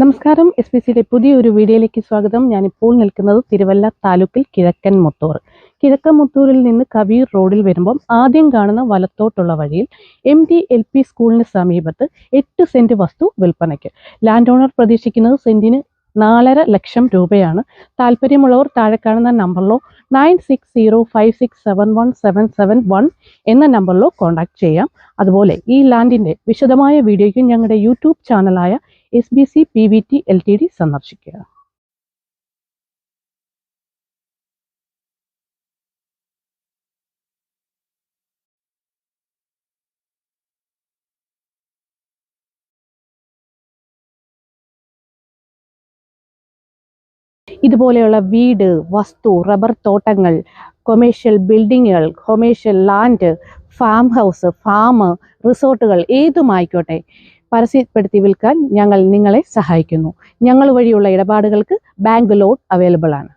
നമസ്കാരം. S P സിയുടെ പുതിയൊരു വീഡിയോയിലേക്ക് സ്വാഗതം. ഞാനിപ്പോൾ നിൽക്കുന്നത് തിരുവല്ല താലൂക്കിൽ കിഴക്കൻ മുത്തൂർ. കിഴക്കൻ മുത്തൂരിൽ നിന്ന് കവീർ റോഡിൽ വരുമ്പം ആദ്യം കാണുന്ന വലത്തോട്ടുള്ള വഴിയിൽ എം ഡി എൽ പി സ്കൂളിന് സമീപത്ത് എട്ട് സെന്റ് വസ്തു വിൽപ്പനയ്ക്ക്. ലാൻഡ് ഓണർ പ്രതീക്ഷിക്കുന്നത് സെന്റിന് നാലര ലക്ഷം രൂപയാണ്. താല്പര്യമുള്ളവർ താഴെ കാണുന്ന നമ്പറിലോ nine six zero five six seven one seven seven one എന്ന നമ്പറിലോ കോൺടാക്ട് ചെയ്യാം. അതുപോലെ ഈ ലാൻഡിന്റെ വിശദമായ വീഡിയോയ്ക്ക് ഞങ്ങളുടെ YouTube ചാനലായ S B C P V T L T D സന്ദർശിക്കുക. ഇതുപോലെയുള്ള വീട് വസ്തു റബ്ബർ തോട്ടങ്ങൾ commercial ബിൽഡിങ്ങുകൾ commercial land farm house farm റിസോർട്ടുകൾ ഏതുമായിക്കോട്ടെ പരസ്യപ്പെടുത്തി വിൽക്കാൻ ഞങ്ങൾ നിങ്ങളെ സഹായിക്കുന്നു. ഞങ്ങൾ വഴിയുള്ള ഇടപാടുകൾക്ക് ബാങ്ക് ലോൺ അവൈലബിൾ ആണ്.